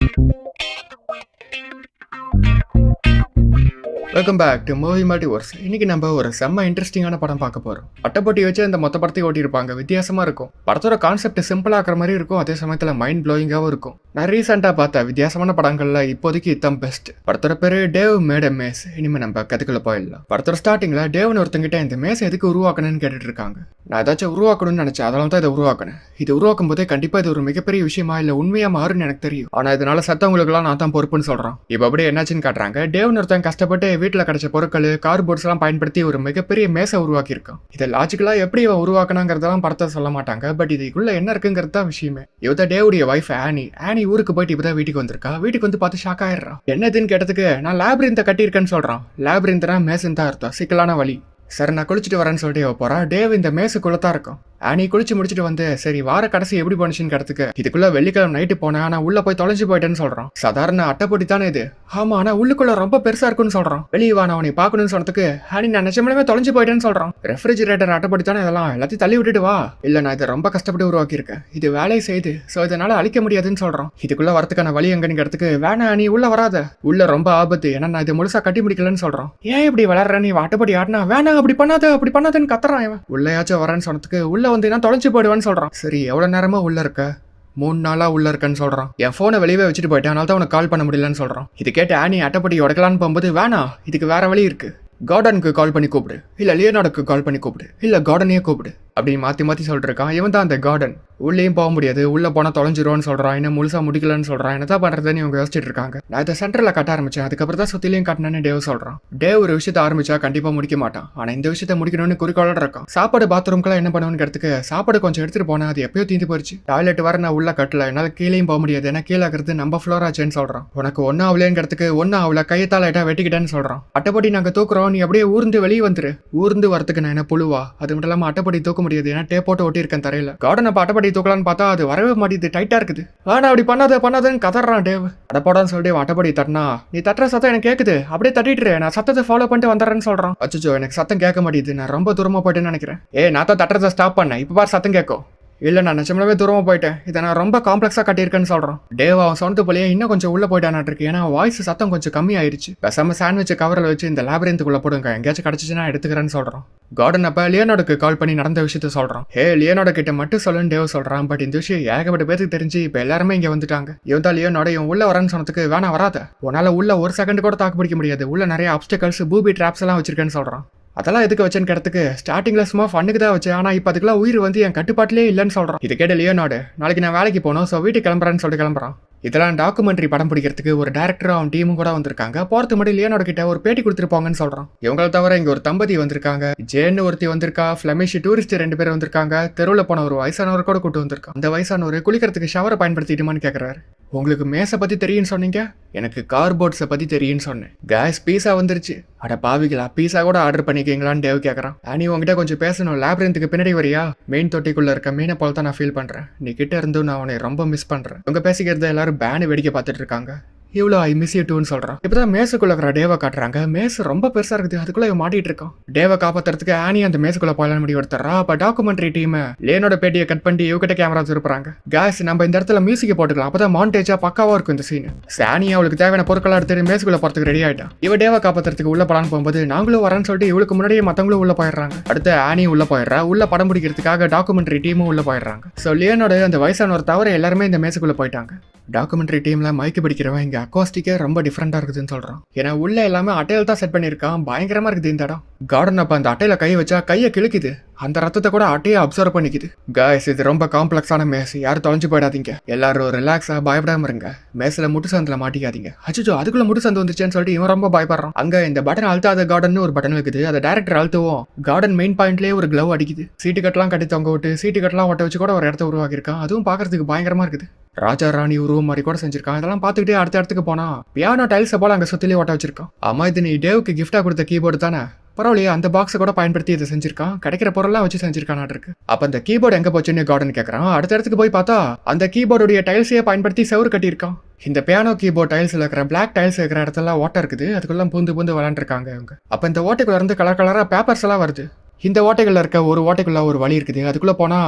you. Welcome back to movie மாட்டி ஒர்ஸ் இன்னைக்கு நம்ம ஒரு செம்ம இன்ட்ரெஸ்டிங்கான படம் பார்க்க போறோம். அட்டைப்பட்டி வச்சு அந்த மொத்த படத்தையும் ஓட்டியிருப்பாங்க. வித்தியாசமா இருக்கும். படத்தோட கான்செப்ட் சிம்பிளா மாதிரி இருக்கும். அதே சமயத்தில் மைண்ட் ப்ளோயிங்காகவும் இருக்கும். நான் ரீசெண்டாக பார்த்த வித்தியாசமான படங்கள்ல இப்போதைக்கு இதான் பெஸ்ட் படத்தோட பேரு டேவ் மேட் மேஸ் இனிமே நம்ம கதைக்குள்ள போயிடலாம். படத்தோட ஸ்டார்டிங்ல டேவ்னு ஒருத்தங்கிட்ட இந்த மேஸ் எதுக்கு உருவாக்கணும்னு கேட்டுட்டு இருக்காங்க நான் ஏதாச்சும் உருவாக்கணும்னு நினைச்சேன். அதனால தான் இதை உருவாக்கினேன். இது உருவாக்கும் போதே கண்டிப்பா இது ஒரு மிகப்பெரிய விஷயமா இல்ல உண்மையா மாறும்னு எனக்கு தெரியும். ஆனா இதனால சத்தவங்களுக்குலாம் நான் தான் பொறுப்புன்னு சொல்றேன் இப்போ அப்படியே என்னாச்சுன்னு காட்டுறாங்க. டேவ்னு ஒருத்தன் கஷ்டப்பட்டு வீட்டில் கிடைச்ச பொருட்கள் கார்போர்ட்ஸ்லாம் பயன்படுத்தி ஒரு மிகப்பெரிய மேசை உருவாக்கியிருக்கான் இதை லாஜிக்கலாக எப்படி இவன் உருவாக்கினாங்கிறதெல்லாம் படத்தை சொல்ல மாட்டாங்க. பட் இதுக்குள்ள என்ன இருக்குங்கிறது தான் விஷயமே. இவத டேவுடைய ஒய்ஃப் ஆனி ஆனி ஊருக்கு போயிட்டு இப்பதான் வீட்டுக்கு வந்திருக்கா. வீட்டுக்கு வந்து பார்த்து ஷாக் ஆயிடுறான் என்னதுன்னு கேட்டதுக்கு நான் லேப்ரிந்த கட்டியிருக்கேன்னு சொல்கிறான் லேப்ரிந்தனா மேசன் தான் அர்த்தம். சிக்கலான வழி. சரி நான் குளிச்சுட்டு வரேன்னு சொல்லிட்டு போகிறா டேவ் இந்த மேசுக்குள்ளே தான் இருக்கும். ஆனி குளிச்சு முடிச்சுட்டு வந்து சரி வார கடைசி எப்படி பண்ணுச்சுன்னு கிடத்துக்கு. இதுக்குள்ள வெள்ளிக்கிழமை நைட்டு போனேன் ஆனா உள்ள போய் தொலைஞ்சு போயிட்டேன்னு சொல்றான். சாதாரண அட்டைப்பொட்டி தானே இது. ஆமா ஆனா உள்ளுக்குள்ள ரொம்ப பெருசா இருக்குன்னு சொல்றான். வெளியே வா நான் அவனை பாக்கணும்னு சொன்னதுக்கு ஆனி நான் நிஜமாலுமே தொலைஞ்சு போயிட்டேன்னு சொல்றான். ரெஃப்ரிஜிரேட்டர் அட்டைப்பொட்டி தானே இதெல்லாம்? எல்லாத்தையும் தள்ளி விட்டுட்டு வா. இல்ல நான் இதை ரொம்ப கஷ்டப்பட்டு உருவாக்கியிருக்கேன். இது வேலையை செய்து சோ இதனால அழிக்க முடியாதுன்னு சொல்றான். இதுக்குள்ள வரதுக்கான வழி எங்கன்னு கிடத்துக்கு வேணா நீ உள்ள வராத. உள்ள ரொம்ப ஆபத்து ஏன்னா நான் இதை முழுசா கட்டி முடிக்கலன்னு சொல்றான். ஏன் இப்படி வளர்ற? நீ அட்டைப்படி ஆட்டினா வேணாம் அப்படி பண்ணாத அப்படி பண்ணாதன்னு கத்துறான் இவன். உள்ளயாச்சும் வரேன்னு சொன்னதுக்கு உள்ள வந்து வந்தீங்கன்னா தொலைச்சி போயிடுவேன்னு சொல்கிறான் சரி எவ்வளோ நேரமாக உள்ளே இருக்க? மூணு நாளாக உள்ளே இருக்கேன்னு சொல்கிறான் என் ஃபோனை வெளியே வச்சுட்டு போயிட்டேன். அதனால தான் உனக்கு கால் பண்ண முடியலன்னு சொல்கிறான் இது கேட்டு ஆனி அட்டைப்பட்டி உடைக்கலான்னு போகும்போது வேணாம் இதுக்கு வேற வழி இருக்குது கார்டனுக்கு கால் பண்ணி கூப்பிடு. இல்லை லியோனார்டுக்கு கால் பண்ணி கூப்பிடு. இல்லை கார்டனையே கூப்பிடு. அப்படின்னு மாற்றி மாற்றி சொல்லிட்டுருக்கான். இவன் தான் அந்த கார்டன் உள்ளேயும் போக முடியாது. உள்ளே போனால் தொலைஞ்சிருவோன்னு சொல்கிறான் என்ன முழுசாக முடிக்கலன்னு என்ன தான் பண்ணுறதுன்னு இவங்க யோசிச்சுட்டு இருக்காங்க. நான் இதை சென்டரில் கட்ட ஆரம்பித்தேன் அதுக்கப்புறம் தான் சுத்திலையும் கட்டினேன்னு டேவ் சொல்கிறான் டேவ் ஒரு விஷயத்தை ஆரம்பிச்சா கண்டிப்பாக முடிக்க மாட்டான். ஆனால் இந்த விஷயத்த முடிக்கணும்னு குறிக்கோளோட இருக்கான். சாப்பாடு பாத்ரூம்க்குலாம் என்ன பண்ணுவேன்னு சாப்பாடு கொஞ்சம் எடுத்துகிட்டு போனால் அது எப்பயோ தீந்து போயிடுச்சு டாய்லெட் வர நான் உள்ளே கட்டல. என்னால் கீழேயும் போக முடியாது. ஏன்னா கீழே இருக்கிறது நம்ம ஃப்ளோராச்சேன்னு சொல்கிறான் உனக்கு ஒன்றும் ஆகலையேங்கிறதுக்கு ஒன்றும் ஆகல கையத்தால் லைட்டா வெட்டிக்கிட்டேன்னு சொல்கிறான் அட்டைப்படி நாங்கள் தூக்குறோம். நீ அப்படியே ஊர்ந்து வெளியே வந்துரு. ஊர்ந்து வரதுக்கு நான் என்ன புழுவா? அது மட்டும் இல்லாமல் அட்டைப்படி தூக்கும் முடியாது. ஏன்னா டே போட்டு ஒட்டியிருக்கேன் தரையில. கார்டன் அப்ப தூக்கலான்னு பார்த்தா அது வரவே மாட்டேது டைட்டா இருக்குது. ஆனால் அப்படி பண்ணாத பண்ணாதன்னு கதறான் டேவ். அடப்போடான்னு சொல்லிட்டு அட்டப்படி தட்டினா நீ தட்டுற சத்தம் எனக்கு கேக்குது. அப்படியே தட்டிட்டு நான் சத்தத்தை ஃபாலோ பண்ணிட்டு வந்துடுறேன்னு சொல்றான். அச்சோ எனக்கு சத்தம் கேட்க மாட்டேது நான் ரொம்ப தூரமா போயிட்டேன்னு நினைக்கிறேன். ஏ நான் தான் தட்டுறதை ஸ்டாப் பண்ணேன். இப்போ பார் சத்தம் கேட்கும். இல்லை நான் நிஜமாவே தூரமாக போயிட்டேன். இதை நான் ரொம்ப காம்ப்ளெக்ஸாக கட்டியிருக்கேன்னு சொல்கிறோம் டேவ் அவன் சொன்னது போலயே இன்னும் கொஞ்சம் உள்ளே போயிட்டானாட்டு இருக்கு ஏன்னா வாய்ஸ் சத்தம் கொஞ்சம் கம்மி ஆயிருச்சு பேசாம சாண்ட்விச் கவரில் வச்சு இந்த லேபரேந்துக்குள்ளே போடுங்க. எங்கேயாச்சும் கிடச்சிச்சுன்னா எடுத்துக்கிறேன்னு சொல்கிறோம் கார்டன் அப்போ லியோனோடுக்கு கால் பண்ணி நடந்த விஷயத்த சொல்கிறோம் ஹே லியனோட கிட்ட மட்டும் சொல்லுன்னு டேவ் சொல்கிறான் பட் இந்த விஷயம் ஏகப்பட்ட பேருக்கு தெரிஞ்சு இப்போ எல்லாருமே இங்கே வந்துட்டாங்க. இவன் தான் லியனோட இவன் உள்ளே வரேன்னு சொன்னதுக்கு வேணா வராத. உன்னால் உள்ள ஒரு செகண்ட் கூட தாக்கு பிடிக்க முடியாது. உள்ள நிறைய அப்டக்கல்ஸ் பூபி ட்ராப்ஸ் எல்லாம் வச்சிருக்கேன்னு சொல்கிறான் அதெல்லாம் எதுக்கு வச்சேன்னு கிடத்துக்கு ஸ்டார்டிங்ல சும்மா ஃபண்ணுக்கு தான் வச்சேன். ஆனா இப்போ அதுக்கெல்லாம் உயிர் வந்து என் கட்டுப்பாட்டிலே இல்லைன்னு சொல்கிறான் இது கேட்ட லியோனாடு நாளைக்கு நான் வேலைக்கு போகணும் ஸோ வீட்டுக்கு கிளம்புறேன்னு சொல்லிட்டு கிளம்புறான். இதெல்லாம் டாக்குமெண்ட்ரி படம் பிடிக்கிறதுக்கு ஒரு டேரக்டரும் அவன் டீமும் கூட வந்திருக்காங்க. போறதுக்கு முன்னாடி லியோனோட கிட்ட ஒரு பேட்டி கொடுத்துருப்பாங்கன்னு சொல்றான். இவங்களை தவிர இங்க ஒரு தம்பதி வந்திருக்காங்க. ஜேன்னு ஒருத்தி வந்திருக்கா ஃபிளமிஷ் டூரிஸ்ட் ரெண்டு பேர் வந்திருக்காங்க. தெருவில் போன ஒரு வயசானவர் கூட கூட்டு வந்திருக்கான். அந்த வயசானவர் குளிக்கிறதுக்கு ஷவரை பயன்படுத்திட்டுமான்னு கேட்கறாரு உங்களுக்கு மேஸை பற்றி தெரியும்னு சொன்னீங்க? எனக்கு கார்போர்ட்ஸை பற்றி தெரியும்னு சொன்னேன். கேஸ் பீஸா வந்துருச்சு. அட பாவிகளா பீஸா கூட ஆர்டர் பண்ணிக்கீங்களான்னு டேவ் கேட்குறான் அனி உங்ககிட்ட கொஞ்சம் பேசணும். லேப்ரந்துக்கு பின்னாடி வரியா? மெயின் தொட்டிக்குள்ளே இருக்க மீனை போல தான் நான் ஃபீல் பண்ணுறேன் நீ கிட்ட இருந்தும் நான் உன்னை ரொம்ப மிஸ் பண்ணுறேன் உங்கள் பேசிக்கிறத எல்லாரும் பேனு வேடிக்கை பார்த்துட்டு இருக்காங்க. இவ்வளோ ஐ மிஸ் யூ டூன்னு இப்போ தான் மேசுக்குள்ள இருக்கிற டேவை காட்டுறாங்க. மேசு ரொம்ப பெருசாக இருக்குது. அதுக்குள்ளே இவன் மாட்டிட்டு இருக்கான். டேவை காப்பாத்துறதுக்கு ஆனி அந்த மேசுக்குள்ள போயலாம் முடிவு எடுத்துறா அப்போ டாக்குமெண்ட்ரி டீம் லேனோட பேட்டியை கட் பண்ணி இவகிட்ட கேமரா திருப்புறாங்க. கேஸ் நம்ம இந்த இடத்துல மியூசிக் போட்டுக்கலாம். அப்போ தான் மாண்டேஜாக பக்காவாக இருக்கும் இந்த சீன் சானி அவளுக்கு தேவையான பொருட்களாக எடுத்து மேசுக்குள்ள போகிறதுக்கு ரெடி ஆகிட்டான் இவ டேவை காப்பாற்றுறதுக்கு உள்ள படம் போகும்போது நாங்களும் வரேன்னு சொல்லிட்டு இவளுக்கு முன்னாடியே மற்றவங்களும் உள்ள போயிடுறாங்க. அடுத்து ஆனி உள்ள போயிடுறா. உள்ள படம் பிடிக்கிறதுக்காக டாக்குமெண்ட்ரி டீமும் உள்ள போயிடுறாங்க. ஸோ லியனோட அந்த வயசானவர் தவிர எல்லாருமே இந்த மேசுக்குள்ள போயிட்டாங்க. டாக்குமெண்ட்ரி டீமில் மைக்கு பிடிக்கிறவன் இங்கே அக்வாஸ்டிக்கே ரொம்ப டிஃப்ரெண்ட்டாக இருக்குதுன்னு சொல்கிறான் ஏன்னா உள்ளே எல்லாமே அட்டையில் தான் செட் பண்ணியிருக்கான். பயங்கரமா இருக்குது இந்த இடம். கார்டன் அப்போ அந்த அட்டையில் கை வச்சா கையை கிழிக்குது. அந்த ரத்தத்தை கூட அட்டையை அப்சர்வ் பண்ணிக்குது. கைஸ் இது ரொம்ப காம்ப்ளெக்ஸான மேஸ் யாரும் தொலைஞ்சு போயிடாதீங்க. எல்லாரும் ரிலாக்ஸாக பயப்படாம இருங்க. மேஸில் முட்டு சந்தில் மாட்டிக்காதீங்க. அச்சோ அதுக்குள்ள முட்டு சந்து வந்துச்சுன்னு சொல்லிட்டு இவன் ரொம்ப பயப்படுறான். அங்கே இந்த பட்டன் அழுத்தாத கார்டன் ஒரு பட்டன் இருக்குது அதை டேரக்டர் அழுத்துவோம். கார்டன் மெயின் பாயிண்ட்லேயே ஒரு க்ளவ் அடிக்குது. சீட்டு கட்டலாம் கட்டி தொங்க விட்டு சீட்டு கட்டலாம் ஒட்ட வச்சு கூட ஒரு இடத்த உருவாக்கியிருக்கான். அதுவும் பார்க்கறதுக்கு பயங்கரமா இருக்குது. ராஜா ராணி ரூம் மாதிரி கூட செஞ்சிருக்கான். இதெல்லாம் பார்த்துக்கிட்டே அடுத்த இடத்துக்கு போனா பியானோ டைல்ஸை போல அங்கே சுற்றிலே ஓட்ட வச்சிருக்கான். அம்மா இது நீ டேவுக்கு கிஃப்டா கொடுத்த கீபோர்டு தானே? பரவாயில்லையே அந்த பாக்ஸை கூட பயன்படுத்தி இதை செஞ்சிருக்கான். கிடைக்கிற பொருள்லாம் வச்சு செஞ்சிருக்கான் இருக்கு. அப்போ அந்த கீபோர்டு எங்கே போச்சுன்னு கார்டன் கேட்குறான் அடுத்த இடத்துக்கு போய் பார்த்தா அந்த கீபோர்டுடைய டைல்ஸையே பயன்படுத்தி செவரு கட்டியிருக்கான். இந்த பியானோ கீபோர்ட் டைல்ஸில் இருக்கிற பிளாக் டைல்ஸ் இருக்கிற இடத்துல ஓட்டை இருக்குது. அதுக்குள்ள பூந்து பூந்து விளாண்டுருக்காங்க அவங்க அப்போ இந்த ஓட்டைக்குள்ள இருந்து கலர் கலராக பேப்பர்ஸ் எல்லாம் வருது. இந்த ஓட்டைகளில் இருக்க ஒரு ஓட்டைக்குள்ள ஒரு வழி இருக்குது. அதுக்குள்ள போனா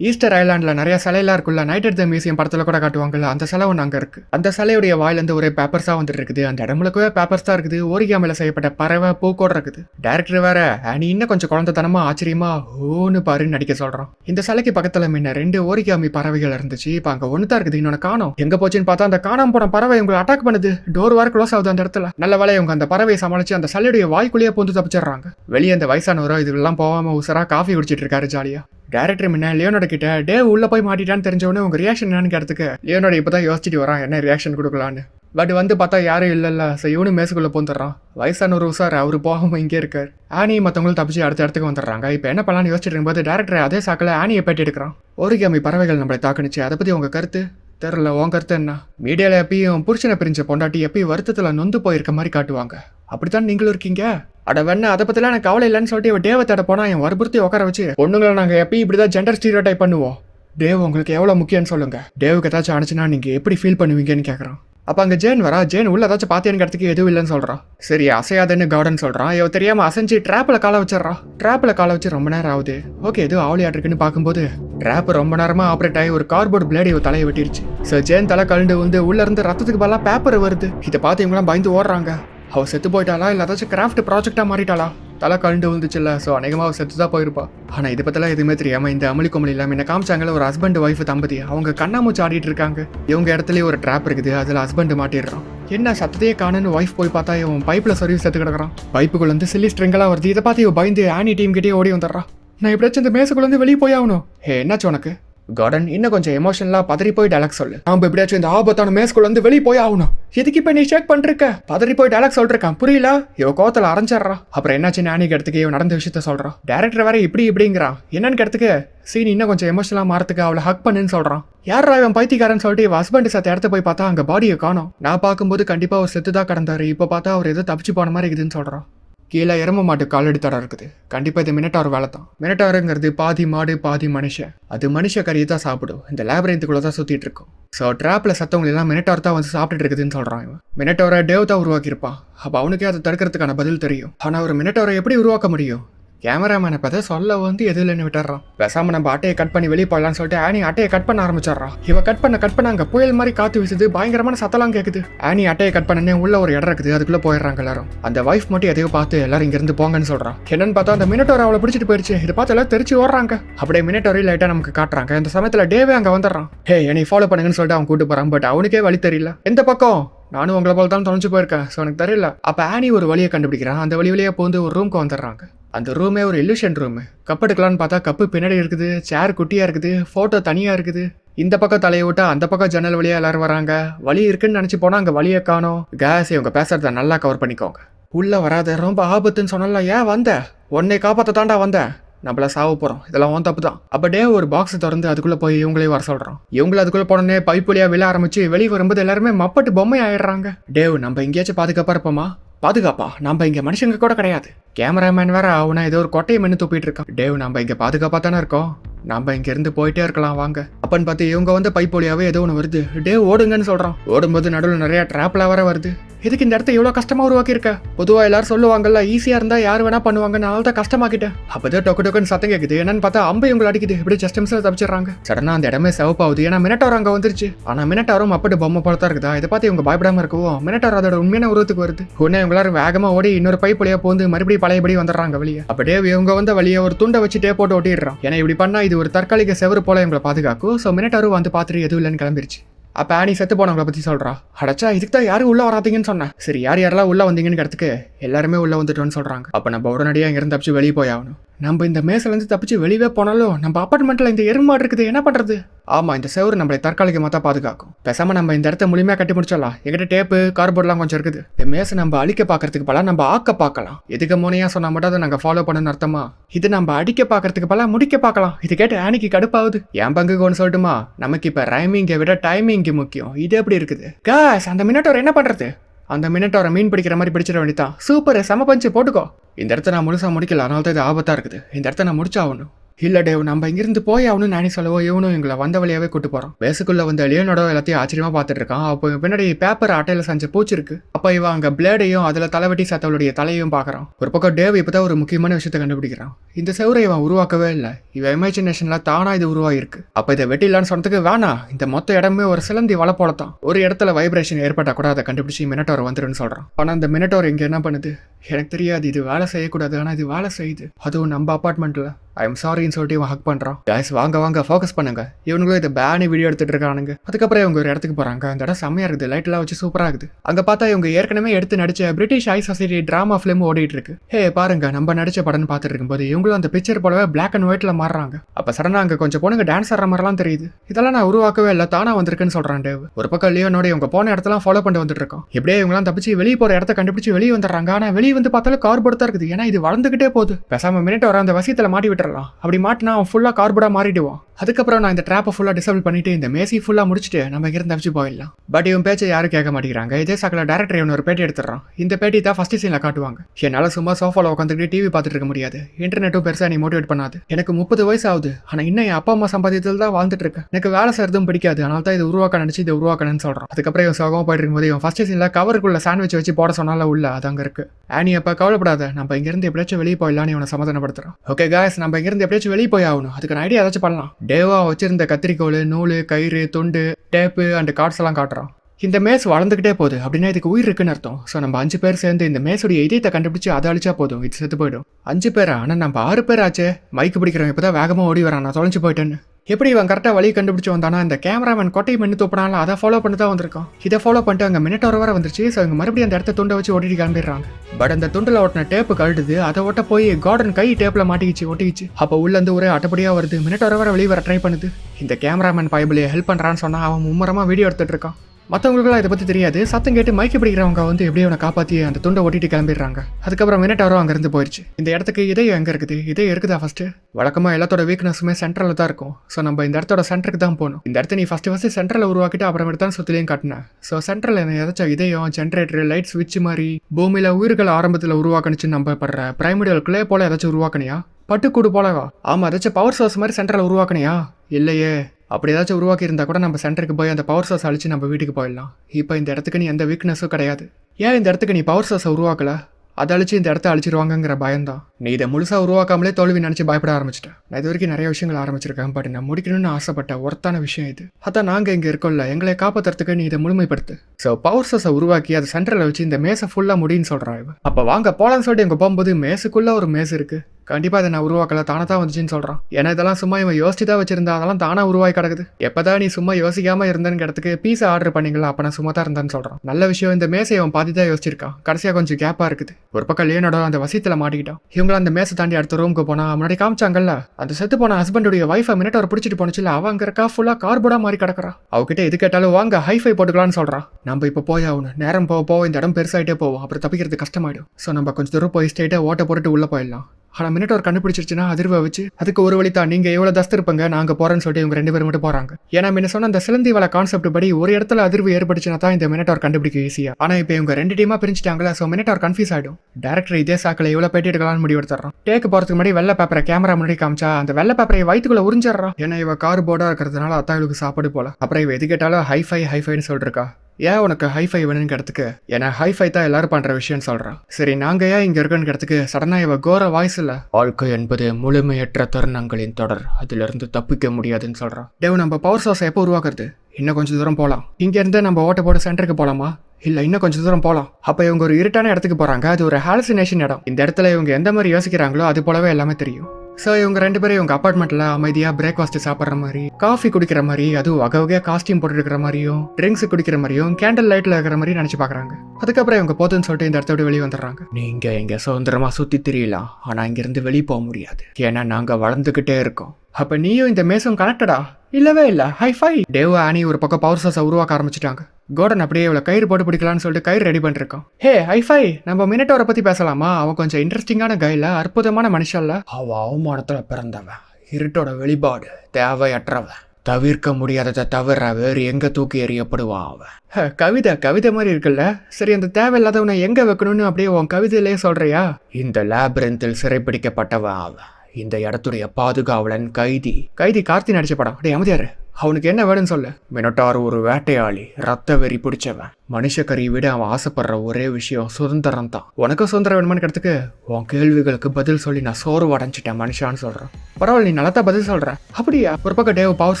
ஈஸ்டர் ஐலாண்டில் நிறைய சிலையெல்லாம் இருக்குல்ல? நைட் அட் த மியூசியம் படத்தில் கூட காட்டுவாங்கல்ல? அந்த சிலை ஒன்று அங்கே இருக்குது அந்த சிலையுடைய வாயிலேருந்து ஒரே பேப்பர்ஸாக வந்துட்டு இருக்குது. அந்த இடமுழுக்கவே பேப்பர்ஸ் தான் இருக்குது. ஓரிகாமில செய்யப்பட்ட பறவை பூக்கோட இருக்குது. டேரக்டர் வேற நீ இன்னும் கொஞ்சம் குழந்தைத்தனமா ஆச்சரியமா ஓன்னு பாருன்னு நடிக்க சொல்கிறோம் இந்த சிலைக்கு பக்கத்தில் முன்ன ரெண்டு ஓரிகாமி பறவைகள் இருந்துச்சு. இப்போ அங்கே ஒன்று தான் இருக்குது. இன்னொன்று காணும். எங்கே போச்சுன்னு பார்த்தா அந்த காணாம போன பறவை உங்களை அட்டாக் பண்ணுது. டோர் வார க்ளோஸ் ஆகுது அந்த இடத்துல. நல்ல வேலை இவங்க அந்த பறவையை சமாளித்து அந்த சிலையுடைய வாய்க்குள்ளேயே பூந்து தப்பிச்சிடுறாங்க. வெளியே அந்த வயசானவரோ இதுலாம் போகாமல் உசரா காஃபி குடிச்சிட்டு இருக்காரு ஜாலியாக டேரக்டர் முன்ன லியோனோட கிட்ட டே உள்ளே போய் மாட்டிட்டான்னு தெரிஞ்சவொடனே உங்கள் ரியாக்ஷன் என்னன்னு கேட்டதுக்கு லியோனோட இப்பதான் யோசிச்சுட்டு வரான் என்ன ரியாக்ஷன் கொடுக்கலான்னு. பட் வந்து பார்த்தா யாரும் இல்லைல்ல ஸோ இவனு மேசுக்குள்ளே போந்துடுறான். வயசான ஒரு உசார் அவர் போகாம இங்கே இருக்கார். ஆனி மற்றவங்களும் தப்பிச்சு அடுத்த இடத்துக்கு வந்துடுறாங்க. இப்போ என்ன பண்ணலாம்னு யோசிச்சுட்டு இருக்கும்போது டேரக்டர் அதே சாக்கில் ஆனியை பேட்டி எடுக்கிறான். ஒரிகாமி பறவைகள் நம்மளை தாக்குனுச்சு. அதை பற்றி உங்கள் கருத்து? தெரில உன் கருத்து என்ன? மீடியாவில் எப்பயும் புருஷனை பிரிஞ்ச பொண்டாட்டி எப்பயும் வருத்தத்தில் நொந்து போயிருக்க மாதிரி காட்டுவாங்க. அப்படித்தான் நீங்களும் இருக்கீங்க? அட வேணா அதை பற்றிலாம் எனக்கு கவலை இல்லைன்னு சொல்லிட்டு இவன் டேவை தேட போனால் என் வற்புறுத்தி உட்கார வச்சு பொண்ணுங்களை நாங்கள் எப்பயும் இப்படி தான் ஜெண்டர் ஸ்டீரியோ டைப் பண்ணுவோம். டேவ் உங்களுக்கு எவ்வளோ முக்கியம்னு சொல்லுங்க. டேவுக்கு ஏதாச்சும் அனுச்சுன்னா நீங்கள் எப்படி ஃபீல் பண்ணுவீங்கன்னு கேட்குறான் அப்போ அங்கே ஜேன் வரா ஜேன் உள்ள ஏதாச்சும் பார்த்தேன்னு எதுவும் இல்லைன்னு சொல்கிறான் சரி அசையாதுன்னு கார்டன் சொல்கிறான் இவ தெரியாமல் அசைஞ்சு ட்ராப்பில் காலை வச்சிடறா. ட்ராப்பில் காலை வச்சு ரொம்ப நேரம் ஆகுது. ஓகே எதுவும் ஆவலியாட்டு இருக்குன்னு பார்க்கும்போது ட்ராப் ரொம்ப நேரமாக ஆப்ரேட் ஆகி ஒரு கார்போர்ட் பிளேடு இவ தலையை வெட்டிருச்சு. ஸோ ஜேன் தலை கழுண்டு வந்து உள்ள இருந்து ரத்தத்துக்கு பதிலாக பேப்பர் வருது. இதை பார்த்து இவங்களாம் பயந்து ஓடுறாங்க. அவ செத்து போயிட்டாளா? இல்லை ஏதாச்சும் கிராஃப்ட் ப்ராஜெக்டாக மாறிட்டாளா? தலை கழுண்டு விழுந்துச்சுல்ல ஸோ அநேகமாக அவள் செத்து தான் போயிருப்பா. ஆனால் இதை பற்றிலாம் எதுவுமே தெரியாமல் இந்த அமளி கொமளி இல்லாமல் என்ன காமிச்சாங்களே ஒரு ஹஸ்பண்ட் ஒய்ஃப் தம்பதி அவங்க கண்ணாமூச்சி ஆடிட்டு இருக்காங்க. இவங்க இடத்துலயே ஒரு ட்ராப் இருக்குது அதில் ஹஸ்பண்ட் மாட்டிடுறான். என்ன சத்தத்தையே காணுன்னு ஒய்ஃப் போய் பார்த்தா இவன் பைப்பில் சர்வீஸ் செத்து கிடக்குறான். பைப்புக்குள்ள வந்து சில்லி ஸ்ட்ரிங்கெல்லாம் வருது. இதை பார்த்து இவன் பயந்து ஆனி டீம் கிட்டே ஓடி வந்துடுறான் நான் எப்படியாச்சும் இந்த மேசுக்குள்ளேருந்து வெளியே போய் ஆகணும். ஹே என்னாச்சு உனக்கு? கார்டன் இன்னும் கொஞ்சம் எமோஷனலா பதறி போய் டைலாக் சொல்லு. நாம எப்படியாச்சும் இந்த ஆபத்தான மேஸ்குள்ள வந்து வெளியே போய் ஆகணும். எதுக்கு இப்ப நீ ஷேக் பண்ணிருக்க பதறி போய் டைலாக் சொல்லிருக்கான் புரியல? இவ கோத்தல அரைஞ்சிடுறா. அப்புறம் என்னாச்சு? நானிக்கு இடத்துக்கு இவன் நடந்த விஷயத்த சொல்றான் டேரக்டர் வேற இப்படி இப்படிங்கிறான் என்னன்னு இடத்துக்கு சீன் இன்னும் கொஞ்சம் எமோஷனலா மாறதுக்கு அவளை ஹக் பண்ணுன்னு சொல்றான். யாரா இவன் பைத்தியக்காரன் சொல்லிட்டு இவன் ஹஸ்பண்ட் சத்த இடத்த போய் பார்த்தா அங்க பாடியை காணும். நான் பார்க்கும்போது கண்டிப்பா அவர் செத்து தான் கிடந்தாரு. இப்போ பார்த்தா அவர் ஏதோ தப்பிச்சு போன மாதிரி இருக்குதுன்னு சொல்றான். கீழே எரும மாட்டு கால் எடுத்தாரா இருக்குது. கண்டிப்பாக இது மினட்டார் வேலை தான் மினட்டாருங்கிறது பாதி மாடு பாதி மனுஷன் அது மனுஷ கறியை தான் சாப்பிடும். இந்த லேபரேந்துக்குள்ளே தான் சுற்றிட்டு இருக்கும். ஸோ ட்ராப்பில் சத்தவங்க எல்லாம் மினட்டார் தான் வந்து சாப்பிட்டுட்டு இருக்குதுன்னு சொல்கிறான் இவன். மினட்டோரை டேவ் தான் உருவாக்கியிருப்பான். அப்போ அவனுக்கே அதை தடுக்கிறதுக்கான பதில் தெரியும். ஆனால் ஒரு மினட்டோரை எப்படி உருவாக்க முடியும்? கேமராமேனை பார்த்தா சொல்ல வந்து எது விட்டுறான் பேசாம நம்ம அட்டையை கட் பண்ணி வெளியே போடலாம்னு சொல்லிட்டு ஆனி அட்டையை கட் பண்ண ஆரம்பிச்சிடுறான். இவ கட் பண்ண கட் பண்ண அங்க புயல் மாதிரி காத்து வீசுது. பயங்கரமான சத்தலாம் கேக்குது. ஆனி அட்டையை கட் பண்ணனே உள்ள ஒரு இடம் இருக்குது. அதுக்குள்ள போயிடுறாங்க எல்லாரும். அந்த வைஃப் மட்டும் எதையோ பார்த்து எல்லாரும் இங்கேருந்து போங்கன்னு சொல்றான். என்னன்னு பார்த்தா அந்த மினட்டோர் அவளை பிடிச்சிட்டு போயிடுச்சு இதை பார்த்து எல்லாம் தெரிச்சு ஓடுறாங்க. அப்படியே மினட்டோரி லைட்டா நமக்கு காட்டுறாங்க. இந்த சமயத்துல டேவே அங்க வந்துடுறான். ஹே என்னை ஃபாலோ பண்ணுங்கன்னு சொல்லிட்டு அவன் கூட்டு போறான். பட் அவனுக்கே வழி தெரியல. எந்த பக்கம்? நானும் உங்களை போல தான் தொலைஞ்சு போயிருக்கேன். ஸோ எனக்கு தெரியல. அப்போ ஆனி ஒரு வழியை கண்டுபிடிக்கிறான். அந்த வழி வழியாக போந்து ஒரு ரூம்க்கு வந்துடுறாங்க. அந்த ரூமே ஒரு இல்லுஷன் ரூமு கப்பெடுக்கலான்னு பார்த்தா கப்பு பின்னாடி இருக்குது சேர் குட்டியாக இருக்குது ஃபோட்டோ தனியாக இருக்குது. இந்த பக்கம் தலையை விட்டா அந்த பக்கம் ஜன்னல் வழியாக எல்லாரும் வராங்க. வழி இருக்குன்னு நினச்சி போனால் அங்கே வழியை காணோம். கேஸ் இவங்க பேசுகிறத நல்லா கவர் பண்ணிக்கோங்க. உள்ளே வராத ரொம்ப ஆபத்துன்னு சொன்னல ஏன் வந்த? உன்னை காப்பாற்ற தாண்டா வந்தேன் நம்மள சாவ போகிறோம் இதெல்லாம் உன் தப்பு தான் அப்படியே ஒரு பாக்ஸ் திறந்து அதுக்குள்ளே போய் இவங்களே வர சொல்கிறோம் இவங்கள அதுக்குள்ளே போனோடனே பைப் வழியாக விழ ஆரம்பிச்சு வெளியே வரும்போது எல்லாருமே மப்பட்டு பொம்மை ஆயிடுறாங்க டேவ் நம்ம எங்கேயாச்சும் பாதுகாப்பாக இருப்போமா? பாதுகாப்பா? நம்ம இங்க மனுஷங்க கூட கிடையாது. கேமராமேன் வேற அவனா ஏதோ ஒரு கொட்டையை மென்று துப்பிட்டு இருக்கான். டேவ் நம்ம இங்க பாதுகாப்பா தானே இருக்கோம்? நம்ம இங்க இருந்து போயிட்டே இருக்கலாம் வாங்க. அப்பன்னு பார்த்து இவங்க வந்து பைப் ஏதோ ஒன்று வருது. டேவ் ஓடுங்கன்னு சொல்றான். ஓடும்போது நடுவில் நிறைய ட்ராப்ல வர வருது. எதுக்கு இந்த இடத்த இவ்வளோ கஷ்டமாக உருவாக்கியிருக்க? பொதுவாக எல்லாரும் சொல்லுவாங்கல்ல ஈஸியாக இருந்தால் யார் வேணா பண்ணுவாங்க. நான் தான் கஷ்டமாக்கிட்டேன். அப்பதான் டொக்கு டொக்குன்னு சத்தம் கேக்குது. என்னன்னு பார்த்தா அம்பை உங்களை அடிக்குது. இப்படி ஜஸ்ட் நிமிஷம் தப்பிச்சிடுறாங்க. சடனாக அந்த இடமே செவப்பாகுது. ஏன்னா மினட்டார் அங்கே வந்துருச்சு. ஆனால் மினட்டாரும் அப்படி பொம்மை போல தான் இருக்குதா? இதை பார்த்து இவங்க பயப்படாமல் இருக்கவும் மினட்டார் அதோட உண்மையான உருவத்துக்கு வருது. உடனே இவங்களாரும் எல்லாரும் ஓடி இன்னொரு பைப் வழியாக போந்து மறுபடியும் பழையபடி வந்துடுறாங்க வெளியே. அப்படியே இவங்க வந்த வழியை ஒரு துண்டை வச்சு டே போட்டு ஓட்டிடுறான். ஏன்னா இப்படி பண்ணால் இது ஒரு தற்காலிக செவரு போல இவங்களை பாதுகாக்கும். ஸோ மினட்டாரும் வந்து பார்த்துட்டு எதுவும் இல்லைன்னு கிளம்பிருச்சு. அப்போ ஆனி செத்து போனவங்கள பற்றி சொல்கிறா அடச்சா இதுக்கு தான் யாரும் உள்ளே வராதீங்கன்னு சொன்னேன். சரி யார் யாரெல்லாம் உள்ளே வந்தீங்கன்னு இடத்துக்கு எல்லாருமே உள்ளே வந்துட்டோன்னு சொல்கிறாங்க அப்போ நம்ம உடனடியாக இங்கேருந்து தப்பிச்சு வெளியே போய் ஆகணும். நம்ம இந்த மேசிலேருந்து தப்பிச்சு வெளியே போனாலும் நம்ம அப்பார்ட்மெண்ட்டில் இந்த எருமாடு இருக்குது என்ன பண்ணுறது ஆமாம் இந்த செவரு நம்மளை தற்காலிகமாக தான் பாதுகாக்கும். பேசாமல் நம்ம இந்த இடத்த முழுமையாக கட்டி முடிச்சிடலாம். எங்கிட்ட டேப்பு கார்போர்ட்லாம் கொஞ்சம் இருக்குது. இந்த மேசை நம்ம அழிக்க பார்க்கறதுக்கு பல நம்ம ஆக்க பார்க்கலாம். எதுக்கு முனையாக சொன்னால் மட்டும் அதை நாங்கள் ஃபாலோ பண்ணணும்னு அர்த்தமா? இது நம்ம அடிக்க பார்க்கறதுக்கு பல முடிக்க பார்க்கலாம். இது கேட்டு ஆனிக்கு கடுப்பாகுது. என் பங்குக்கு ஒன்று சொல்லட்டுமா? நமக்கு இப்போ ரைமிங்கை விட டைமிங்கு முக்கியம். இது எப்படி இருக்குது? காஸ் அந்த மினிட்டோர் என்ன பண்ணுறது அந்த மினிட்டோரை மீன் பிடிக்கிற மாதிரி பிடிச்சிட வேண்டியதான் சூப்பர் செம பஞ்சு போட்டுக்கோ. இந்த இடத்த நான் முழுசாக முடிக்கல. அதனால தான் இது ஆபத்தாக இருக்குது. இந்த இடத்த நான் முடிச்சாகணும் இல்லை டேவ் நம்ம இங்கிருந்து போய் அவனு நானே சொல்லவோ இவனும் எங்களை வந்த வழியாவே கூட்டு போகிறான் பேசுக்குள்ள வந்து லியோனோட எல்லாத்தையும் ஆச்சரியமா பார்த்துட்டு இருக்கான். அப்போ இவன் பின்னாடி பேப்பர் அட்டையில செஞ்ச பூச்சி இருக்கு. அப்ப இவன் அங்க பிளேடையும் அதுல தலைவெட்டி சத்தவளுடைய தலையையும் பாக்குறான் ஒரு பக்கம் டேவ் இப்பதான் ஒரு முக்கியமான விஷயத்தை கண்டுபிடிக்கிறான். இந்த செவரை இவன் உருவாக்கவே இல்லை. இவன் இமேஜினேஷன்ல தானா இது உருவாயிருக்கு அப்ப இதை வெட்டிலான்னு சொன்னதுக்கு வேணாம் இந்த மொத்த இடமே ஒரு சிலந்தி வலை போலத்தான் ஒரு இடத்துல வைப்ரேஷன் ஏற்பட்டா கூட அதை கண்டுபிடிச்சு மினட்டோர் வந்துருன்னு சொல்றான். ஆனா அந்த மினட்டோர் இங்க என்ன பண்ணுது? எனக்கு தெரியாது. இது வேலை செய்யக்கூடாது. ஆனா இது வேலை செய்யுது. அதுவும் நம்ம அப்பார்ட்மெண்ட்டில் ஐ எம் சாரின்னு சொல்லிட்டு இவன் ஹக் பண்ணுறான் கேஸ் வாங்க வாங்க ஃபோக்கஸ் பண்ணுங்க. இவனுங்களும் இதை பேனி வீடியோ எடுத்துட்டு இருக்கானுங்க. அதுக்கப்புறம் இவங்க ஒரு இடத்துக்கு போகிறாங்க அந்த இடம் செம்மையா இருக்குது. லைட் எல்லாம் வச்சு சூப்பராக இருக்குது. அங்கே பார்த்தா இவங்க ஏற்கனவே எடுத்து நடிச்ச British I society drama film ஓடிட்டு இருக்கு. ஹே பாருங்க நம்ம நடிச்ச படம்னு பார்த்துட்டு இருக்கும்போது இவங்களும் அந்த பிக்சர் போலவே பிளாக் அண்ட் ஒயிட்ல மாறுறாங்க. அப்போ சடனாக அங்கே கொஞ்சம் பொண்ணுங்க டான்ஸ் ஆடுற மாதிரிலாம் தெரியுது. இதெல்லாம் நான் உருவாக்கவே இல்லை. தானா வந்திருக்குன்னு சொல்றான் டேவ். ஒரு பக்கம் லியோனோட இவங்க போன இடத்தெல்லாம் ஃபாலோ பண்ணிட்டு வந்துட்டு இருக்கோம் எப்படியே இவங்களாம் தப்பிச்சு வெளியே போகிற இடத்த கண்டுபிடிச்சு வெளியே வந்துடுறாங்க. ஆனால் வெளியே வந்து பார்த்தாலும் கார் தான் இருக்குது. ஏன்னா இது வளர்ந்துகிட்டே போகுது. பேசாம மினிட் வர அந்த வசியத்தில் மாட்டி விட்டுறலாம் அப்படி மாட்டினா அவன் ஃபுல்லா கார்போர்டாக மாறிடுவான். அதுக்கப்புறம் நான் இந்த ட்ராப்பை ஃபுல்லாக டிசபிள் பண்ணிட்டு இந்த மேசி ஃபுல்லாக முடிச்சுட்டு நம்ம இருந்து தப்பிச்சு போயிடலாம். பட் இவன் பேச்சை யாரும் கேட்க மாட்டேங்கிறாங்க. இதே சாக்கில் டேரக்டர் இவன் ஒரு பேட்டி எடுத்துடுறான். இந்த பேட்டி தான் ஃபர்ஸ்ட் சீனில் காட்டுவாங்க. என்னால் சும்மா சோஃபாவில் உட்காந்துட்டு டிவி பார்த்துட்டு இருக்க முடியாது. இன்டர்நெட்டும் பெருசாக நீ மோட்டிவேட் பண்ணாது. எனக்கு முப்பது வயசு ஆகுது. ஆனால் இன்னும் என் அப்பா அம்மா சம்பாதியத்தில் தான் வாழ்ந்துட்டு இருக்கேன். எனக்கு வேலை செய்யறதும் பிடிக்காது. அதனால தான் இது உருவாக்க நினச்சி இதை உருவாக்கணும்னு சொல்கிறான் அதுக்கப்புறம் இவன் சோகமாக போயிட்டு இருக்கும்போது இவன் ஃபஸ்ட் சீனில் கவருக்குள்ள சாண்ட்விச் வச்சு போட சொன்னால உள்ள அது அங்கே இருக்கு. ஆனி அப்போ கவலைப்படாத. நம்ம இங்கிருந்து எப்படியாச்சும் வெளியே போயிடலாம்னு இவனை சமாதானப்படுத்துறான். ஓகே காய்ஸ் நம்ம இங்கிருந்து எப்படியாச்சும் வெளியே போய் ஆகணும். அதுக்கு ஐடியா ஏதாச்சும் பண்ணலாம். டேவா வச்சிருந்த கத்திரிக்கோல் நூல் கயிறு துண்டு டேப்பு அண்ட் கார்ட்ஸ் எல்லாம் காட்டுறான். இந்த மேஸ் வளர்ந்துக்கிட்டே போகுது. அப்படின்னா இதுக்கு உயிர் இருக்குன்னு அர்த்தம். ஸோ நம்ம அஞ்சு பேர் சேர்ந்து இந்த மேஸுடைய இதயத்தை கண்டுபிடிச்சு அதை அழிச்சா போதும். இது செத்து போயிடும். அஞ்சு பேரா? ஆனால் நம்ம ஆறு பேர் ஆச்சே. மைக்கு பிடிக்கிறவன் இப்போ தான் வேகமாக ஓடி வரான். நான் தொலைஞ்சு போயிட்டேன்னு. எப்படி இவன் கரெக்டாக வழி கண்டுபிடிச்சு வந்தானா? இந்த கேமராமேன் கொட்டையை மண்ணு தூப்பினாலும் அதை ஃபாலோ பண்ணி தான் வந்திருக்கான். இதை ஃபாலோ பண்ணிட்டு அங்கே மினிட் வர வந்துருச்சு. ஸோ இவங்க மறுபடியும் அந்த இடத்த துண்டை வச்சு ஓட்டிட்டு கிளம்பிடுறாங்க. பட் அந்த துண்டில் ஓட்டின டேப்பு கழுடுது அதை ஓட்ட போய் கார்டன் கை டேப்பில் மாட்டிக்கிச்சு ஒட்டிக்கிச்சு. அப்போ உள்ளேருந்து ஒரே அட்டப்படியாக வருது. மினிட் வர வெளியே வர ட்ரை பண்ணுது. இந்த கேமராமேன் பைபிளே ஹெல்ப் பண்ணுறான்னு சொன்னால் அவன் மும்முரமாக வீடியோ எடுத்துகிட்டு இருக்கான். மற்றவங்களுக்குலாம் இதை பற்றி தெரியாது. சத்தம் கேட்டு மயக்கப்படுகிறவங்க பிடிக்கிறவங்க வந்து எப்படியோ அவனை காப்பாற்றி அந்த துண்டை ஓட்டிட்டு கிளம்பிடுறாங்க. அதுக்கப்புறம் மினட்டாரோ அங்கேருந்து போயிடுச்சு இந்த இடத்துக்கு இதயம் எங்கே இருக்குது? இதே இருக்குதா ஃபஸ்ட்டு வழக்கமாக எல்லாத்தோட வீக்னஸுமே சென்ட்ரலில் தான் இருக்கும். ஸோ நம்ம இந்த இடத்தோட சென்டருக்கு தான் போகணும். இந்த இடத்த நீ ஃபஸ்ட்டு ஃபஸ்ட்டு சென்ட்ரலில் உருவாக்கிட்டு அப்புறமேட்டு தான் சுற்றிலையும் காட்டினேன் ஸோ சென்ட்ரல் என்ன ஏதாச்சும் இதயம் ஜென்ரேட்டர் லைட் ஸ்விட்ச் மாதிரி பூமியில் உயிர்கள் ஆரம்பத்தில் உருவாக்கணுச்சு நம்ம படுற பிரைமரியல் கிளே போல ஏதாச்சும் உருவாக்கணியா பட்டுக்கூடு போலவா? ஆமாம் ஏதாச்சும் பவர் சோர்ஸ் மாதிரி சென்ட்ரலில் உருவாக்கணியா இல்லையே. அப்படி ஏதாச்சும் உருவாக்கியிருந்தா கூட நம்ம சென்டருக்கு போய் அந்த பவர் சோர்ஸ் அழிச்சு நம்ம வீட்டுக்கு போயிடலாம். இப்போ இந்த இடத்துக்கு நீ எந்த வீக்னஸும் கிடையாது. ஏன் இந்த இடத்துக்கு நீ பவர் சோர்ஸை உருவாக்கல? அதை அழிச்சு இந்த இடத்த அழிச்சிருவாங்கங்கிற பயம்தான். நீ இதை முழுசாக உருவாக்காமலே தோல்வி நினச்சி பயப்பட ஆரம்பிச்சிட்டேன் நான் இது வரைக்கும் நிறைய விஷயங்கள் ஆரம்பிச்சிருக்கேன் பட் நான் முடிக்கணும்னு ஆசைப்பட்ட ஒருத்தான விஷயம் இது. அதான் நாங்கள் இங்கே இருக்கோம்ல எங்களை காப்பாற்றுறதுக்கு நீ இதை முழுமைப்படுத்து. ஸோ பவர் சோர்ஸை உருவாக்கி அதை சென்டரில் வச்சு இந்த மேசை ஃபுல்லாக முடின்னு சொல்கிறான் இவன் அப்போ வாங்க போலான்னு சொல்லிட்டு இங்கே போகும்போது மேசுக்குள்ளே ஒரு மேசு இருக்குது கண்டிப்பாக அதை நான் உருவாக்கல. தானே தான் வந்துச்சுன்னு சொல்கிறான் ஏன்னா இதெல்லாம் சும்மா இவன் யோசிச்சு தான் வச்சிருந்தா அதெல்லாம் தானா உருவாகி கிடக்குது. எப்போதான் நீ சும்மா யோசிக்காமல் இருந்தேன்னு இடத்துக்கு பீஸா ஆர்டர் பண்ணீங்களா? அப்போ நான் சும்மா தான் இருந்தேன்னு சொல்கிறான் நல்ல விஷயம் இந்த மேசை அவன் பாதி தான் யோசிச்சிருக்கான். கடைசியாக கொஞ்சம் கேப்பாக இருக்குது. ஒரு பக்கம் லியனோட அந்த வசியத்தில் மாட்டிக்கிட்டான். இவங்களும் அந்த மேசை தாண்டி அடுத்த ரூமுக்கு போனா முன்னாடி காமிச்சாங்கல்ல அந்த செத்து போன ஹஸ்பண்டுடைய வைஃபை மினிட் அவர் பிடிச்சிட்டு போனச்சுல அவன் அங்கே இருக்கா? ஃபுல்லாக கார்போர்டாக மாறி கிடக்குறா. அவகிட்ட எது கேட்டாலும் வாங்க ஹைஃபை போட்டுக்கலாம்னு சொல்கிறான் நம்ம இப்போ போய் ஆகணும். நேரம் போக போக இந்த இடம் பெருசாயிட்டே போவோம் அப்புறம் தப்பிக்கிறது கஷ்டமாயிடும். ஸோ நம்ம கொஞ்சம் தூரம் போய் ஸ்டேட்டாக ஓட்ட போட்டுட்டு உள்ளே போயிடலாம். ஆனால் மினிட்டோர் கண்டுபிடிச்சிருச்சுன்னா அதிர்வை வச்சு அதுக்கு ஒரு வழி தான் நீங்கள் எவ்வளோ தஸ்து இருப்பாங்க நாங்கள் போகிறேன்னு சொல்லிட்டு இவங்க ரெண்டு பேரும் மட்டும் போகிறாங்க ஏன்னா முன்ன சொன்ன அந்த சிலந்தி வலை கான்செப்ட் படி ஒரு இடத்துல அதிர்வு ஏற்பட்டுச்சுன்னா தான் இந்த மினிட்டார் கண்டுபிடிக்க ஈஸியாக ஆனால் இப்போ இவங்க ரெண்டு டீமாக பிரிஞ்சிட்டாங்களா ஸோ மினிட்டார் கன்ஃபியூஸ் ஆகிடும் டேரக்டர் இதே சாக்கில் எவ்வளோ பேட்டி எடுக்கலாம்னு முடிவு எடுத்துறோம் டேக்கு போகிறதுக்கு முன்னாடி வெள்ளை பேப்பரை கேமரா முன்னாடி காமிச்சா அந்த வெள்ளை பேப்பரை வயிற்றுக்குள்ள உறிஞ்சிடுறான். ஏன்னா இவ கார் போர்டாக இருக்கிறதுனால அத்தா இவளுக்கு சாப்பாடு போல. அப்புறம் இவ எது கேட்டாலும் ஹைஃபை ஹைஃபைன்னு சொல்லிருக்கா ஏன் உனக்கு ஹைஃபை வேணும்னு கிடத்துக்கு ஏன்னா ஹைஃபை தான் எல்லாரும் பண்ற விஷயம்னு சொல்றான். சரி நாங்க ஏன் இங்க இருக்கோன்னு கிடத்துக்கு சடனா இவ கோர வாய்ஸ் இல்ல. வாழ்க்கை என்பது முழுமையற்ற தருணங்களின் தொடர். அதிலிருந்து தப்பிக்க முடியாதுன்னு சொல்றான். டேவ் நம்ம பவர் சோர்ஸ் எப்போ உருவாக்குறது? இன்னும் கொஞ்சம் தூரம் போகலாம் இங்க இருந்து நம்ம ஓட்ட போட சென்டருக்கு போலாமா? இல்ல இன்னும் கொஞ்சம் தூரம் போகலாம் அப்ப இவங்க ஒரு இருட்டான இடத்துக்கு போறாங்க. அது ஒரு ஹாலுசினேஷன் இடம். இந்த இடத்துல இவங்க எந்த மாதிரி யோசிக்கிறாங்களோ அது போலவே எல்லாமே தெரியும். ஸோ இவங்க ரெண்டு பேரும் இவங்க அப்பார்ட்மெண்ட்டில் அமைதியாக பிரேக்ஃபாஸ்ட் சாப்பிட்ற மாதிரி காஃபி குடிக்கிற மாதிரி அதுவும் வகை வகையாக காஸ்டியூம் போட்டுருக்கிற மாதிரியும் ட்ரிங்க்ஸ் குடிக்கிற மாதிரியும் கேண்டில் லைட்டில் இருக்கிற மாதிரி நினச்சி பார்க்குறாங்க. அதுக்கப்புறம் இவங்க போதுன்னு சொல்லிட்டு இந்த இடத்த விட்டு வெளியே வந்துடுறாங்க. நீங்கள் இங்கே சுதந்திரமாக சுற்றி திரியலாம். ஆனால் இங்கேருந்து வெளியே போக முடியாது. ஏன்னா நாங்கள் வளர்ந்துக்கிட்டே இருக்கோம். அப்போ நீயும் இந்த மேசும் கனெக்டடா இல்லவே இல்லை. ஹை ஃபை டேவ் ஆனி ஒரு பக்கம் பவர் சோர்ஸை உருவாக்க ஆரம்பிச்சிட்டாங்க. கோடன் அப்படியே இவ்வளோ கயிறு போட்டு பிடிக்கலாம்னு சொல்லிட்டு கயிறு ரெடி பண்ணிருக்கான். ஹே ஹைஃபை நம்ம மினிட்டோரை பற்றி பேசலாமா? அவன் கொஞ்சம் இன்ட்ரெஸ்டிங்கான கையில் அற்புதமான மனுஷன்ல அவ அவமானத்தில் பிறந்தவன் இருட்டோட வெளிப்பாடு தேவையற்றவன். தவிர்க்க முடியாததை தவிர வேறு எங்க தூக்கி எறியப்படுவான் அவன் கவிதை கவிதை மாதிரி இருக்குல்ல? சரி அந்த தேவையில்லாதவனை எங்க வைக்கணும்னு அப்படியே உன் கவிதையிலே சொல்றியா? இந்த லேபிரந்தில் சிறைப்பிடிக்கப்பட்டவன் அவன். இந்த இடத்துடைய பாதுகாவலன் கைதி. கைதி கார்த்தி நடிச்ச படம். அப்படியே அமைதியாரு. அவனுக்கு என்ன வேணும்னு சொல்லு. மினட்டார் ஒரு வேட்டையாளி ரத்த வெறி பிடிச்சவன். மனுஷக்கறி விட அவன் ஆசைப்படுற ஒரே விஷயம் சுதந்திரம் தான். உனக்கு சுதந்திரம் வேணுமான்னு கிடத்துக்கு உன் கேள்விகளுக்கு பதில் சொல்லி நான் சோர்வு அடைஞ்சிட்டேன் மனுஷான்னு சொல்கிறேன் பரவாயில்ல நீ நல்லா பதில் சொல்கிற அப்படியா? ஒரு பக்கம் டேவ் பவர்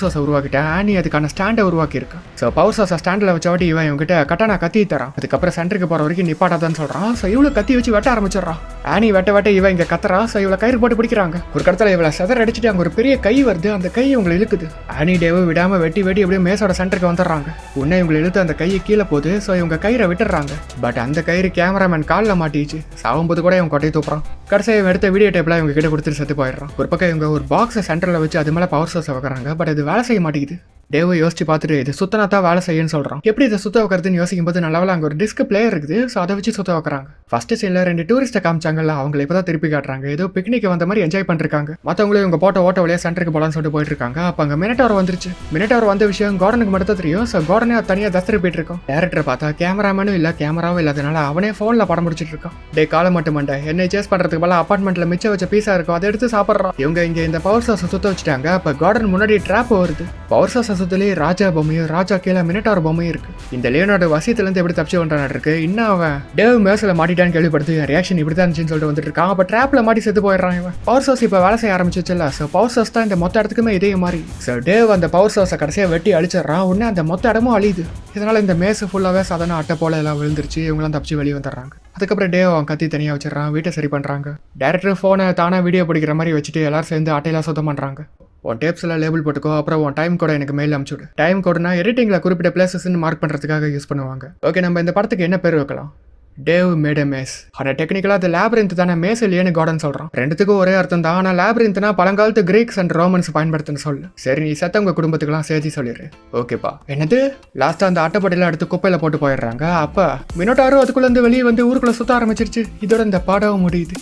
சாஸை உருவாக்கிட்டேன் ஆனி அதுக்கான ஸ்டாண்டை உருவாக்கியிருக்கேன் ஸோ பவர் சாசை ஸ்டாண்டில் வச்ச வாட்டி இவன் இவங்ககிட்ட கட்டானா கத்தி தரான். அதுக்கப்புறம் சென்டருக்கு போகிற வரைக்கும் நிப்பாட்டாதான்னு சொல்கிறான் ஸோ இவ்வளோ கத்தி வச்சு வெட்ட ஆரம்பிச்சிடுறான். ஆனி வெட்ட வெட்ட இவன் இங்கே கத்துறா ஸோ இவ்வளோ கயிறு போட்டு பிடிக்கிறாங்க. ஒரு கடத்தில் இவ்வளோ செதர் அடிச்சுட்டு அங்கே ஒரு பெரிய கை வருது அந்த கை இவங்களை இழுக்குது. ஆனி டேவை விடாமல் வெட்டி வெட்டி எப்படியும் மேசோட சென்டருக்கு வந்துடுறாங்க. உன்னை இவங்களை இழுத்து அந்த கையை கீழே போகுது ஸோ இவங்க கயிறை விட்டுறாங்க பட் அந்த கயிறு கேமராமேன் காலில் மாட்டிச்சு சாகும்போது கூட இவன் கொட்டையை தூப்புறான் கடைசியாக இவன் எடுத்த வீடியோ டேப்பில் இவங்க கிட்ட கொடுத்துட்டு செத்து போயிடுறான். ஒரு பக்கம் இவங்க ஒரு பாக்ஸை சென்டரில் வச்சு அது மேலே பவர் சோர்ஸ் வைக்கிறாங்க பட் அது வேலை செய்ய மாட்டேங்குது. டேவை யோசிச்சு பார்த்துட்டு இது சுத்தனா தான் வேலை செய்யன்னு சொல்கிறான் எப்படி இதை சுத்த வைக்கிறதுன்னு யோசிக்கும் போது நல்லவள அங்கே ஒரு டிஸ்க் பிளேயர் இருக்குது. ஸோ அதை வச்சு சுத்த வைக்கிறாங்க. ஃபர்ஸ்ட் சைடில் ரெண்டு டூரிஸ்ட்டை காமிச்சாங்கல்ல அவங்கள இப்போ தான் திருப்பி காட்டுறாங்க. ஏதோ பிக்னிக் வந்த மாதிரி என்ஜாய் பண்ணிருக்காங்க மற்றவங்களும் இவங்க போட்ட ஓட்ட வழியாக சென்டருக்கு போகலான்னு சொல்லிட்டு போயிட்டு இருக்காங்க அப்போ அங்கே மினட்டார் வந்துருச்சு. மினட்டார் வந்த விஷயம் கார்டனுக்கு மட்டும் தான் தெரியும். ஸோ கார்டனே தனியாக தஸ் போயிட்டு இருக்கோம் டேரக்டர் பார்த்தா கேமராமேனும் இல்லை கேமராவும் இல்லாதனால அவனே ஃபோனில் படம் முடிச்சிட்டு இருக்கான். டே காலம் மட்டும் மண்டை என்னை சேஸ் பண்ணுறதுக்கு பல அப்பார்ட்மெண்ட்டில் மிச்சம் வச்ச பீஸா இருக்கும் அதை எடுத்து சாப்பிட்றான். இவங்க இங்கே இந்த பவர் சோர்ஸை சுத்த வச்சுட்டாங்க. அப்போ கார்டன் முன்னாடி ட்ராப் வருது. பவர் சோர்ஸை சுத்தலே ராஜா பொம்மையும் ராஜா கீழே மினட்டார் பொம்மையும் இருக்கு. இந்த லியோனோட வசியத்துலேருந்து எப்படி தப்பிச்சு வந்துட்டான் இருக்கு? இன்னும் அவன் டேவ் மேசில் மாட்டிட்டான்னு கேள்விப்படுத்து ரியாக்ஷன் இப்படி தான் இருந்துச்சுன்னு சொல்லிட்டு வந்துட்டு இருக்கான். அப்போ ட்ராப்ல மாட்டி செத்து போயிடுறான் இவன். பவர் சோர்ஸ் இப்போ வேலை செய்ய ஆரம்பிச்சிச்சுல்ல. ஸோ பவர் சோர்ஸ் தான் இந்த மொத்த இடத்துக்குமே இதே மாதிரி. ஸோ டேவ் அந்த பவர் சோர்ஸை கடைசியாக வெட்டி அழிச்சிடுறான். உடனே அந்த மொத்த இடமும் அழியுது. இதனால் இந்த மேசு ஃபுல்லாகவே சாதாரண அட்டை போல எல்லாம் விழுந்துருச்சு. இவங்களாம் தப்பிச்சு வெளியே வந்துடுறாங்க. அதுக்கப்புறம் டேவ் அவன் கத்தி தனியாக வச்சிடறான். வீட்டை சரி பண்ணுறாங்க டேரக்டர் ஃபோனை தானே வீடியோ பிடிக்கிற மாதிரி வச்சுட்டு எல்லாரும் சேர்ந்து அட்டையெல்லாம் சுத்தம் பண்ணுறாங்க உன் டேப்ஸ்லாம் லேபிள் போட்டுக்கோ அப்புறம் உன் டைம் கூட எனக்கு மெயில் அனுப்பிச்சுடு டைம் கோடுனா எடிட்டிங்கில் குறிப்பிட்ட பிளேசஸ்ன்னு மார்க் பண்ணுறதுக்காக யூஸ் பண்ணுவாங்க. ஓகே நம்ம இந்த படத்துக்கு என்ன பேர் வைக்கலாம்? டேவ் மேட் மேஸ் ஆனால் டெக்னிக்கலாக அது லேப்ரிந்த் தானே. மேஸ் இல்லையேன்னு கார்டன் சொல்கிறான் ரெண்டுத்துக்கும் ஒரே அர்த்தம் தான். ஆனால் லேப்ரிந்த்னா பழங்காலத்து கிரீக்ஸ் அண்ட் ரோமன்ஸ் பயன்படுத்துன்னு சொல்லு. சரி நீ சத்த உங்கள் குடும்பத்துக்குலாம் சேர்த்து சொல்லிடு ஓகேப்பா என்னது? லாஸ்ட்டாக அந்த அட்டைப்படையில் எடுத்து குப்பையில் போட்டு போயிடுறாங்க. அப்போ மினோட்டாரும் அதுக்குள்ளேருந்து வெளியே வந்து ஊருக்குள்ளே சுற்ற ஆரம்பிச்சிருச்சு. இதோட இந்த பாடம் முடியுது.